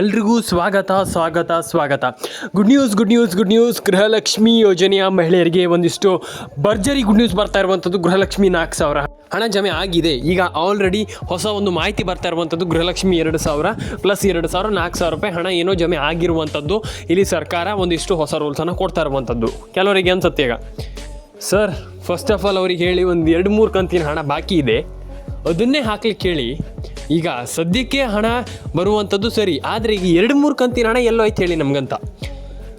ಎಲ್ರಿಗೂ ಸ್ವಾಗತ ಸ್ವಾಗತ ಸ್ವಾಗತ. Good news good news good news Gruhalakshmi ಯೋಜನೆಯ ಮಹಿಳೆಯರಿಗೆ ಒಂದಿಷ್ಟು ಭರ್ಜರಿ ಗುಡ್ ನ್ಯೂಸ್ ಬರ್ತಾ ಇರುವಂಥದ್ದು ಗೃಹಲಕ್ಷ್ಮಿ ನಾಲ್ಕು ಸಾವಿರ. ಹಣ ಜಮೆ ಆಗಿದೆ. ಈಗ ಆಲ್ರೆಡಿ ಹೊಸ ಒಂದು ಮಾಹಿತಿ ಬರ್ತಾ ಇರುವಂಥದ್ದು ಗೃಹಲಕ್ಷ್ಮಿ ಎರಡು ಸಾವಿರ ಪ್ಲಸ್ ಎರಡು ಸಾವಿರ, ನಾಲ್ಕು ಸಾವಿರ ರೂಪಾಯಿ ಹಣ ಏನೋ ಜಮೆ ಆಗಿರುವಂಥದ್ದು. ಇಲ್ಲಿ ಸರ್ಕಾರ ಒಂದಿಷ್ಟು ಹೊಸ ರೂಲ್ಸನ್ನು ಕೊಡ್ತಾ ಇರುವಂಥದ್ದು. ಕೆಲವರಿಗೆ ಅನ್ಸುತ್ತೆ ಈಗ. ಸರ್ ಫಸ್ಟ್ ಆಫ್ ಆಲ್ ಅವ್ರಿಗೆ ಹೇಳಿ ಒಂದು ಎರಡು ಮೂರು ಕಂತಿನ ಹಣ ಬಾಕಿ ಇದೆ. ಅದನ್ನೇ ಹಾಕ್ಲಿಕ್ಕೆ ಹೇಳಿ ಈಗ ಸದ್ಯಕ್ಕೆ ಹಣ ಬರುವಂಥದ್ದು ಸರಿ, ಆದರೆ ಈಗ ಎರಡು ಮೂರು ಕಂತಿನ ಹಣ ಎಲ್ಲೋ ಐತೆ ಹೇಳಿ ನಮಗಂತ.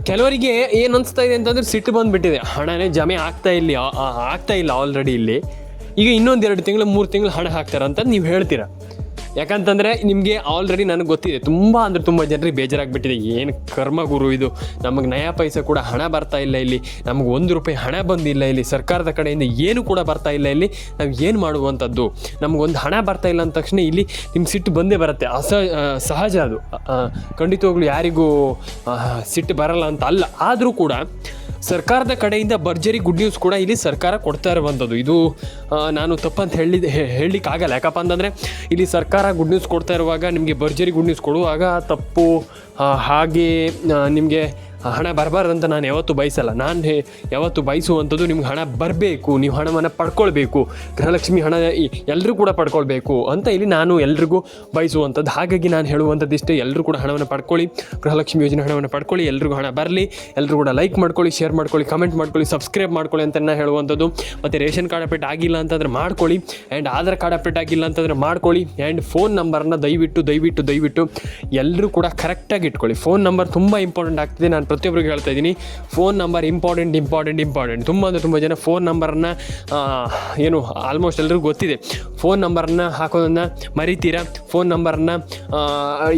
ಕೆಲವರಿಗೆ ಏನು ಅನಿಸ್ತಾ ಇದೆ ಅಂತಂದ್ರೆ ಸಿಟ್ಟು ಬಂದುಬಿಟ್ಟಿದೆ. ಹಣನೇ ಜಮೆ ಆಗ್ತಾ ಇಲ್ಲ ಆಗ್ತಾ ಇಲ್ಲ ಆಲ್ರೆಡಿ ಇಲ್ಲಿ. ಈಗ ಇನ್ನೊಂದು ಎರಡು ತಿಂಗಳು, ಮೂರು ತಿಂಗಳು ಹಣ ಹಾಕ್ತಾರಂತ ನೀವು ಹೇಳ್ತೀರಾ? ಯಾಕಂತಂದರೆ ನಿಮಗೆ ಆಲ್ರೆಡಿ ನನಗೆ ಗೊತ್ತಿದೆ, ತುಂಬ ಅಂದರೆ ತುಂಬ ಜನರಿಗೆ ಬೇಜಾರಾಗಿಬಿಟ್ಟಿದೆ, ಏನು ಕರ್ಮ ಗುರು ಇದು? ನಮಗೆ ನಯಾ ಪೈಸೆ ಕೂಡ ಹಣ ಬರ್ತಾ ಇಲ್ಲ ಇಲ್ಲಿ, ನಮಗೆ ಒಂದು ರೂಪಾಯಿ ಹಣ ಬಂದಿಲ್ಲ ಇಲ್ಲಿ, ಸರ್ಕಾರದ ಕಡೆಯಿಂದ ಏನು ಕೂಡ ಬರ್ತಾ ಇಲ್ಲ ಇಲ್ಲಿ, ನಾವು ಏನು ಮಾಡುವಂಥದ್ದು ನಮಗೊಂದು ಹಣ ಬರ್ತಾ ಇಲ್ಲ ಅಂದ ತಕ್ಷಣ ಇಲ್ಲಿ ನಿಮ್ಗೆ ಸಿಟ್ಟು ಬಂದೇ ಬರುತ್ತೆ. ಅಸ ಸಹಜ ಅದು. ಖಂಡಿತವಾಗ್ಲೂ ಯಾರಿಗೂ ಸಿಟ್ಟು ಬರಲ್ಲ ಅಂತ ಅಲ್ಲ. ಆದರೂ ಕೂಡ ಸರ್ಕಾರದ ಕಡೆಯಿಂದ ಭರ್ಜರಿ ಗುಡ್ ನ್ಯೂಸ್ ಕೂಡ ಇಲ್ಲಿ ಸರ್ಕಾರ ಕೊಡ್ತಾ ಇರುವಂಥದ್ದು. ಇದು ನಾನು ತಪ್ಪಂತ ಹೇಳಿದ ಹೇಳಲಿಕ್ಕಾಗಲ್ಲ. ಯಾಕಪ್ಪ ಅಂತಂದರೆ, ಇಲ್ಲಿ ಸರ್ಕಾರ ಗುಡ್ ನ್ಯೂಸ್ ಕೊಡ್ತಾ ಇರುವಾಗ ನಿಮಗೆ ಭರ್ಜರಿ ಗುಡ್ ನ್ಯೂಸ್ ಕೊಡುವಾಗ ತಪ್ಪು ಹಾಗೆ ನಿಮಗೆ ಹಣ ಬರಬಾರ್ದಂತ ನಾನು ಯಾವತ್ತೂ ಬಯಸಲ್ಲ. ನಾನು ಯಾವತ್ತು ಬಯಸುವಂಥದ್ದು ನಿಮ್ಗೆ ಹಣ ಬರಬೇಕು, ನೀವು ಹಣವನ್ನು ಪಡ್ಕೊಳ್ಬೇಕು, ಗೃಹಲಕ್ಷ್ಮಿ ಹಣ ಎಲ್ಲರೂ ಕೂಡ ಪಡ್ಕೊಳ್ಬೇಕು ಅಂತ ಇಲ್ಲಿ ನಾನು ಎಲ್ರಿಗೂ ಬಯಸುವಂಥದ್ದು. ಹಾಗಾಗಿ ನಾನು ಹೇಳುವಂಥದ್ದು ಇಷ್ಟೇ ಎಲ್ಲರೂ ಕೂಡ ಹಣವನ್ನು ಪಡ್ಕೊಳ್ಳಿ, ಗೃಹಲಕ್ಷ್ಮಿ ಯೋಜನೆ ಹಣವನ್ನು ಪಡ್ಕೊಳ್ಳಿ, ಎಲ್ರಿಗೂ ಹಣ ಬರಲಿ ಎಲ್ಲರೂ ಕೂಡ ಲೈಕ್ ಮಾಡ್ಕೊಳ್ಳಿ ಶೇರ್ ಮಾಡ್ಕೊಳ್ಳಿ ಕಮೆಂಟ್ ಮಾಡ್ಕೊಳ್ಳಿ ಸಬ್ಸ್ಕ್ರೈಬ್ ಮಾಡ್ಕೊಳ್ಳಿ ಅಂತ ನಾನು ಹೇಳುವಂಥದ್ದು. ಮತ್ತು ರೇಷನ್ ಕಾರ್ಡ್ ಅಪ್ಡೇಟ್ ಆಗಿಲ್ಲ ಅಂತಂದರೆ ಮಾಡ್ಕೊಳ್ಳಿ ಆ್ಯಂಡ್ ಆಧಾರ್ ಕಾರ್ಡ್ ಅಪ್ಡೇಟ್ ಆಗಿಲ್ಲ ಅಂತಂದರೆ ಮಾಡ್ಕೊಳ್ಳಿ ಆ್ಯಂಡ್ ಫೋನ್ ನಂಬರ್ನ ದಯವಿಟ್ಟು ದಯವಿಟ್ಟು ದಯವಿಟ್ಟು ಎಲ್ಲರೂ ಕೂಡ ಕರೆಕ್ಟಾಗಿ ಇಟ್ಕೊಳ್ಳಿ. ಫೋನ್ ನಂಬರ್ ತುಂಬ ಇಂಪಾರ್ಟೆಂಟ್ ಆಗ್ತಿದೆ. ನಾನು ಪ್ರತಿಯೊಬ್ಬರಿಗೆ ಹೇಳ್ತಾ ಇದ್ದೀನಿ phone number important important important ತುಂಬ ಅಂದರೆ ತುಂಬ ಜನ ಫೋನ್ ನಂಬರನ್ನು ಏನು ಆಲ್ಮೋಸ್ಟ್ ಎಲ್ಲರಿಗೂ ಗೊತ್ತಿದೆ. ಫೋನ್ ನಂಬರನ್ನು ಹಾಕೋದನ್ನು ಮರಿತೀರಾ? ಫೋನ್ ನಂಬರನ್ನು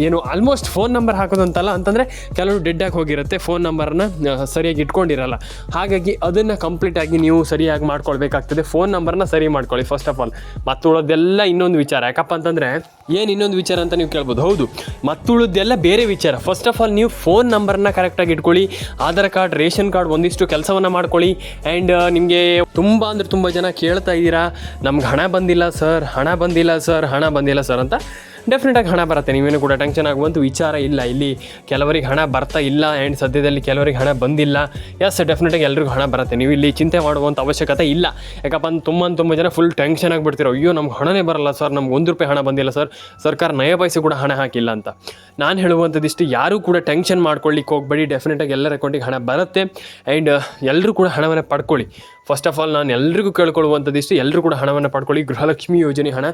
ಏನು ಆಲ್ಮೋಸ್ಟ್ ಫೋನ್ ನಂಬರ್ ಹಾಕೋದಂತಲ್ಲ ಅಂತಂದರೆ ಕೆಲವರು ಡೆಡ್ಡಾಗಿ ಹೋಗಿರುತ್ತೆ ಫೋನ್ ನಂಬರನ್ನು ಸರಿಯಾಗಿ ಇಟ್ಕೊಂಡಿರಲ್ಲ. ಹಾಗಾಗಿ ಅದನ್ನು ಕಂಪ್ಲೀಟಾಗಿ ನೀವು ಸರಿಯಾಗಿ ಮಾಡ್ಕೊಳ್ಬೇಕಾಗ್ತದೆ. ಫೋನ್ ನಂಬರ್ನ ಸರಿ ಮಾಡ್ಕೊಳ್ಳಿ ಫಸ್ಟ್ ಆಫ್ ಆಲ್ ಮತ್ತುಳೋದೆಲ್ಲ ಇನ್ನೊಂದು ವಿಚಾರ. ಯಾಕಪ್ಪ ಅಂತಂದರೆ, ಏನು ಇನ್ನೊಂದು ವಿಚಾರ ಅಂತ ನೀವು ಕೇಳ್ಬೋದು? ಹೌದು ಮತ್ತುಳೋದೆಲ್ಲ ಬೇರೆ ವಿಚಾರ. ಫಸ್ಟ್ ಆಫ್ ಆಲ್ ನೀವು ಫೋನ್ ನಂಬರ್ನ ಕರೆಕ್ಟಾಗಿ ಇಟ್ಕೊಳ್ಳಿ ಆಧಾರ್ ಕಾರ್ಡ್, ರೇಷನ್ ಕಾರ್ಡ್ ಒಂದಿಷ್ಟು ಕೆಲಸವನ್ನು ಮಾಡ್ಕೊಳ್ಳಿ. ಆ್ಯಂಡ್ ನಿಮಗೆ ತುಂಬ ಅಂದರೆ ತುಂಬ ಜನ ಕೇಳ್ತಾ ಇದ್ದೀರಾ. ನಮ್ಗೆ ಹಣ ಬಂದಿಲ್ಲ ಸರ್ ಹಣ ಬಂದಿಲ್ಲ ಸರ್ ಹಣ ಬಂದಿಲ್ಲ ಸರ್ ಅಂತ ಡೆಫಿನೆಟಾಗಿ ಹಣ ಬರುತ್ತೆ. ನೀವೇನು ಕೂಡ ಟೆನ್ಷನ್ ಆಗುವಂಥ ವಿಚಾರ ಇಲ್ಲ. ಇಲ್ಲಿ ಕೆಲವರಿಗೆ ಹಣ ಬರ್ತಾ ಇಲ್ಲ ಆ್ಯಂಡ್ ಸದ್ಯದಲ್ಲಿ ಕೆಲವರಿಗೆ ಹಣ ಬಂದಿಲ್ಲ. ಎಸ್ ಡೆಫಿನೆಟಾಗಿ ಎಲ್ರಿಗೂ ಹಣ ಬರುತ್ತೆ. ನೀವು ಇಲ್ಲಿ ಚಿಂತೆ ಮಾಡುವಂಥ ಅವಶ್ಯಕತೆ ಇಲ್ಲ. ಯಾಕಪ್ಪ ಅಂದ್ರೆ ತುಂಬ ತುಂಬ ಜನ ಫುಲ್ ಟೆನ್ಷನ್ ಆಗಿಬಿಡ್ತಿರೋ. ಅಯ್ಯೋ, ನಮ್ಗೆ ಹಣನೇ ಬರಲ್ಲ ಸರ್ ನಮ್ಗೆ ಒಂದು ರೂಪಾಯಿ ಹಣ ಬಂದಿಲ್ಲ ಸರ್ ಸರ್ಕಾರ ನಯ ಪೈಸೆ ಕೂಡ ಹಣ ಹಾಕಿಲ್ಲ ಅಂತ. ನಾನು ಹೇಳುವಂಥದ್ದಿಷ್ಟು ಯಾರೂ ಕೂಡ ಟೆನ್ಷನ್ ಮಾಡ್ಕೊಳ್ಳಿಕ್ಕೆ ಹೋಗಬೇಡಿ. ಡೆಫಿನೆಟಾಗಿ ಎಲ್ಲರ ಅಕೌಂಟಿಗೆ ಹಣ ಬರುತ್ತೆ. ಆ್ಯಂಡ್ ಎಲ್ಲರೂ ಕೂಡ ಹಣವನ್ನು ಪಡ್ಕೊಳ್ಳಿ. ಫಸ್ಟ್ ಆಫ್ ಆಲ್ ನಾನು ಎಲ್ರಿಗೂ ಕೇಳ್ಕೊಳ್ಳುವಂಥದ್ದಿಷ್ಟು ಎಲ್ಲರೂ ಕೂಡ ಹಣವನ್ನು ಪಡ್ಕೊಳ್ಳಿ. ಗೃಹಲಕ್ಷ್ಮಿ ಯೋಜನೆ ಹಣ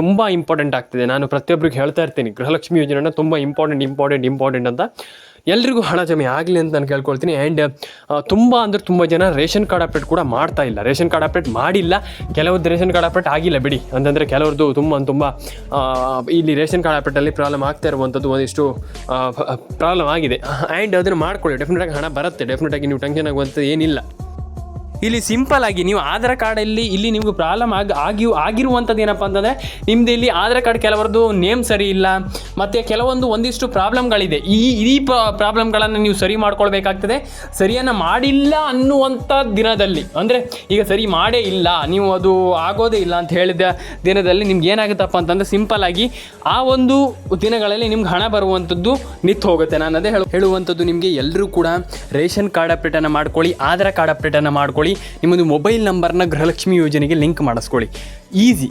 ತುಂಬ ಇಂಪಾರ್ಟೆಂಟ್ ಆಗ್ತಿದೆ. ನಾನು ಪ್ರತಿಯೊಬ್ಬರಿಗೆ ಹೇಳ್ತಾ ಇರ್ತೀನಿ, ಗೃಹಲಕ್ಷ್ಮಿ ಯೋಜನೆ ಹಣ ತುಂಬ ಇಂಪಾರ್ಟೆಂಟ್ ಇಂಪಾರ್ಟೆಂಟ್ ಇಂಪಾರ್ಟೆಂಟ್ ಅಂತ. ಎಲ್ರಿಗೂ ಹಣ ಜಮೆ ಆಗಲಿ ಅಂತ ನಾನು ಕೇಳ್ಕೊಳ್ತೀನಿ. ಆ್ಯಂಡ್ ತುಂಬ ಅಂದರೆ ತುಂಬ ಜನ ರೇಷನ್ ಕಾರ್ಡ್ ಅಪ್ಡೇಟ್ ಕೂಡ ಮಾಡ್ತಾ ಇಲ್ಲ. ರೇಷನ್ ಕಾರ್ಡ್ ಅಪ್ಡೇಟ್ ಮಾಡಿಲ್ಲ. ಕೆಲವೊಂದು ರೇಷನ್ ಕಾರ್ಡ್ ಅಪ್ಡೇಟ್ ಆಗಿಲ್ಲ ಬಿಡಿ. ಅಂತಂದರೆ ಕೆಲವ್ರದ್ದು ತುಂಬ ತುಂಬ ಇಲ್ಲಿ ರೇಷನ್ ಕಾರ್ಡ್ ಅಪ್ಡೇಟಲ್ಲಿ ಪ್ರಾಬ್ಲಮ್ ಆಗ್ತಾ ಇರುವಂಥದ್ದು ಒಂದಿಷ್ಟು ಪ್ರಾಬ್ಲಮ್ ಆಗಿದೆ. ಆ್ಯಂಡ್ ಅದನ್ನು ಮಾಡ್ಕೊಳ್ಳಿ. ಡೆಫಿನೆಟಾಗಿ ಹಣ ಬರುತ್ತೆ. ಡೆಫಿನೆಟಾಗಿ ನೀವು ಟೆನ್ಷನ್ ಆಗುವಂಥದ್ದು ಏನಿಲ್ಲ. ಇಲ್ಲಿ ಸಿಂಪಲ್ ಆಗಿ ನೀವು ಆಧಾರ್ ಕಾರ್ಡಲ್ಲಿ ಇಲ್ಲಿ ನಿಮ್ಗೆ ಪ್ರಾಬ್ಲಮ್ ಆಗಿ ಆಗಿ ಆಗಿರುವಂಥದ್ದು ಏನಪ್ಪ ಅಂತಂದರೆ ನಿಮ್ದು ಇಲ್ಲಿ ಆಧಾರ್ ಕಾರ್ಡ್ ಕೆಲವರದ್ದು ನೇಮ್ ಸರಿ ಇಲ್ಲ, ಮತ್ತು ಕೆಲವೊಂದು ಒಂದಿಷ್ಟು ಪ್ರಾಬ್ಲಮ್ಗಳಿದೆ. ಈ ಈ ಪ್ರಾಬ್ಲಮ್ಗಳನ್ನು ನೀವು ಸರಿ ಮಾಡ್ಕೊಳ್ಬೇಕಾಗ್ತದೆ. ಸರಿಯನ್ನು ಮಾಡಿಲ್ಲ ಅನ್ನುವಂಥ ದಿನದಲ್ಲಿ, ಅಂದರೆ ಈಗ ಸರಿ ಮಾಡೇ ಇಲ್ಲ, ನೀವು ಅದು ಆಗೋದೇ ಇಲ್ಲ ಅಂತ ಹೇಳಿದ ದಿನದಲ್ಲಿ ನಿಮ್ಗೆ ಏನಾಗುತ್ತಪ್ಪ ಅಂತಂದರೆ ಸಿಂಪಲ್ ಆಗಿ ಆ ಒಂದು ದಿನಗಳಲ್ಲಿ ನಿಮ್ಗೆ ಹಣ ಬರುವಂಥದ್ದು ನಿಂತು ಹೋಗುತ್ತೆ. ನಾನು ಅದೇ ಹೇಳು, ಹೇಳುವಂಥದ್ದು ನಿಮಗೆ ಎಲ್ಲರೂ ಕೂಡ ರೇಷನ್ ಕಾರ್ಡ್ ಅಪ್ಡೇಟನ್ನು ಮಾಡ್ಕೊಳ್ಳಿ, ಆಧಾರ್ ಕಾರ್ಡ್ ಅಪ್ಡೇಟನ್ನು ಮಾಡ್ಕೊಳ್ಳಿ. ನಿಮ್ಮದು ಮೊಬೈಲ್ ನಂಬರ್ನ ಗೃಹಲಕ್ಷ್ಮಿ ಯೋಜನೆಗೆ ಲಿಂಕ್ ಮಾಡಿಸ್ಕೊಳ್ಳಿ. ಈಸಿ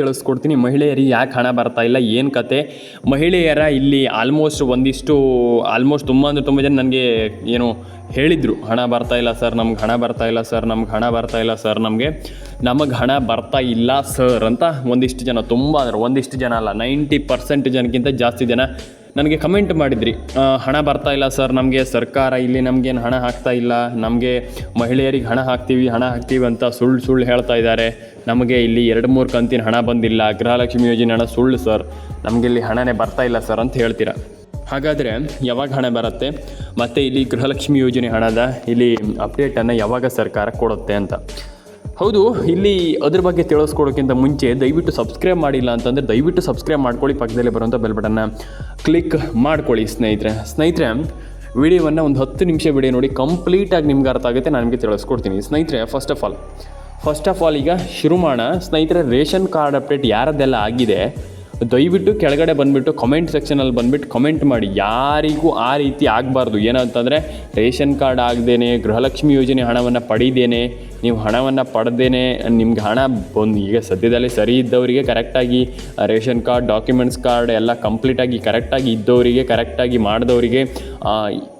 ತಿಳಿಸ್ಕೊಡ್ತೀನಿ. ಮಹಿಳೆಯರಿಗೆ ಯಾಕೆ ಹಣ ಬರ್ತಾ ಇಲ್ಲ, ಏನು ಕತೆ? ಮಹಿಳೆಯರ ಇಲ್ಲಿ ಆಲ್ಮೋಸ್ಟ್ ಒಂದಿಷ್ಟು ಆಲ್ಮೋಸ್ಟ್ ತುಂಬ ಅಂದರೆ ತುಂಬ ಜನ ನನಗೆ ಏನು ಹೇಳಿದರು, ಹಣ ಬರ್ತಾ ಇಲ್ಲ ಸರ್, ನಮ್ಗೆ ಹಣ ಬರ್ತಾ ಇಲ್ಲ ಸರ್, ನಮ್ಗೆ ಹಣ ಬರ್ತಾ ಇಲ್ಲ ಸರ್, ನಮಗೆ ನಮಗೆ ಹಣ ಬರ್ತಾ ಇಲ್ಲ ಸರ್ ಅಂತ ಒಂದಿಷ್ಟು ಜನ, ತುಂಬ ಅಂದರೆ ಒಂದಿಷ್ಟು ಜನ ಅಲ್ಲ, ನೈಂಟಿ ಪರ್ಸೆಂಟ್ ಜನಕ್ಕಿಂತ ಜಾಸ್ತಿ ಜನ ನನಗೆ ಕಮೆಂಟ್ ಮಾಡಿದ್ರಿ. ಹಣ ಬರ್ತಾ ಇಲ್ಲ ಸರ್, ನಮಗೆ ಸರ್ಕಾರ ಇಲ್ಲಿ ನಮಗೇನು ಹಣ ಹಾಕ್ತಾ ಇಲ್ಲ, ನಮಗೆ ಮಹಿಳೆಯರಿಗೆ ಹಣ ಹಾಕ್ತೀವಿ ಹಣ ಹಾಕ್ತೀವಿ ಅಂತ ಸುಳ್ಳು ಸುಳ್ಳು ಹೇಳ್ತಾ ಇದ್ದಾರೆ. ನಮಗೆ ಇಲ್ಲಿ ಎರಡು ಮೂರು ಕಂತಿನ ಹಣ ಬಂದಿಲ್ಲ, ಗೃಹಲಕ್ಷ್ಮಿ ಯೋಜನೆ ಹಣ ಸುಳ್ಳು ಸರ್. ನಮಗೆ ಇಲ್ಲಿ ಹಣನೇ ಬರ್ತಾ ಇಲ್ಲ ಸರ್ ಅಂತ ಹೇಳ್ತೀರಾ? ಹಾಗಾದರೆ ಯಾವಾಗ ಹಣ ಬರುತ್ತೆ? ಮತ್ತು ಇಲ್ಲಿ ಗೃಹಲಕ್ಷ್ಮಿ ಯೋಜನೆ ಹಣದ ಇಲ್ಲಿ ಅಪ್ಡೇಟನ್ನು ಯಾವಾಗ ಸರ್ಕಾರ ಕೊಡುತ್ತೆ ಅಂತ? ಹೌದು, ಇಲ್ಲಿ ಅದ್ರ ಬಗ್ಗೆ ತಿಳಿಸ್ಕೊಡೋಕ್ಕಿಂತ ಮುಂಚೆ ದಯವಿಟ್ಟು ಸಬ್ಸ್ಕ್ರೈಬ್ ಮಾಡಿಲ್ಲ ಅಂತಂದರೆ ದಯವಿಟ್ಟು ಸಬ್ಸ್ಕ್ರೈಬ್ ಮಾಡ್ಕೊಳ್ಳಿ, ಪಕ್ಕದಲ್ಲೇ ಬರುವಂಥ ಬೆಲ್ ಬಟನ್ನ ಕ್ಲಿಕ್ ಮಾಡ್ಕೊಳ್ಳಿ ಸ್ನೇಹಿತರೆ. ಸ್ನೇಹಿತರೆ, ವಿಡಿಯೋವನ್ನು ಒಂದು ಹತ್ತು ನಿಮಿಷ ವಿಡಿಯೋ ನೋಡಿ ಕಂಪ್ಲೀಟಾಗಿ ನಿಮ್ಗೆ ಅರ್ಥ ಆಗುತ್ತೆ, ನಾನು ನಿಮಗೆ ತಿಳಿಸ್ಕೊಡ್ತೀನಿ. ಸ್ನೇಹಿತರೆ first of all first of all ಈಗ ಶುರು ಮಾಡೋಣ ಸ್ನೇಹಿತರೆ, ರೇಷನ್ ಕಾರ್ಡ್ ಅಪ್ಡೇಟ್ ಯಾರದ್ದೆಲ್ಲ ಆಗಿದೆ? ದಯವಿಟ್ಟು ಕೆಳಗಡೆ ಬಂದುಬಿಟ್ಟು ಕಮೆಂಟ್ ಸೆಕ್ಷನಲ್ಲಿ ಬಂದುಬಿಟ್ಟು ಕಮೆಂಟ್ ಮಾಡಿ. ಯಾರಿಗೂ ಆ ರೀತಿ ಆಗಬಾರ್ದು. ಏನಂತಂದರೆ, ರೇಷನ್ ಕಾರ್ಡ್ ಆಗದೇನೆ, ಗೃಹಲಕ್ಷ್ಮಿ ಯೋಜನೆ ಹಣವನ್ನು ಪಡೀದೇನೆ, ನೀವು ಹಣವನ್ನು ಪಡೆದೇನೆ, ನಿಮ್ಗೆ ಹಣ ಬಂದು, ಈಗ ಸದ್ಯದಲ್ಲಿ ಸರಿ ಇದ್ದವರಿಗೆ ಕರೆಕ್ಟಾಗಿ ರೇಷನ್ ಕಾರ್ಡ್ ಡಾಕ್ಯುಮೆಂಟ್ಸ್ ಕಾರ್ಡ್ ಎಲ್ಲ ಕಂಪ್ಲೀಟಾಗಿ ಕರೆಕ್ಟಾಗಿ ಇದ್ದವರಿಗೆ ಕರೆಕ್ಟಾಗಿ ಮಾಡಿದವರಿಗೆ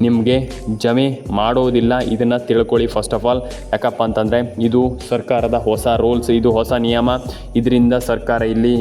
ನಿಮಗೆ ಜಮೆ ಮಾಡೋದಿಲ್ಲ, ಇದನ್ನು ತಿಳ್ಕೊಳ್ಳಿ ಫಸ್ಟ್ ಆಫ್ ಆಲ್ ಯಾಕಪ್ಪ ಅಂತಂದರೆ ಇದು ಸರ್ಕಾರದ ಹೊಸ ರೂಲ್ಸ್ ಇದು ಹೊಸ ನಿಯಮ. ಇದರಿಂದ ಸರ್ಕಾರ ಇಲ್ಲಿ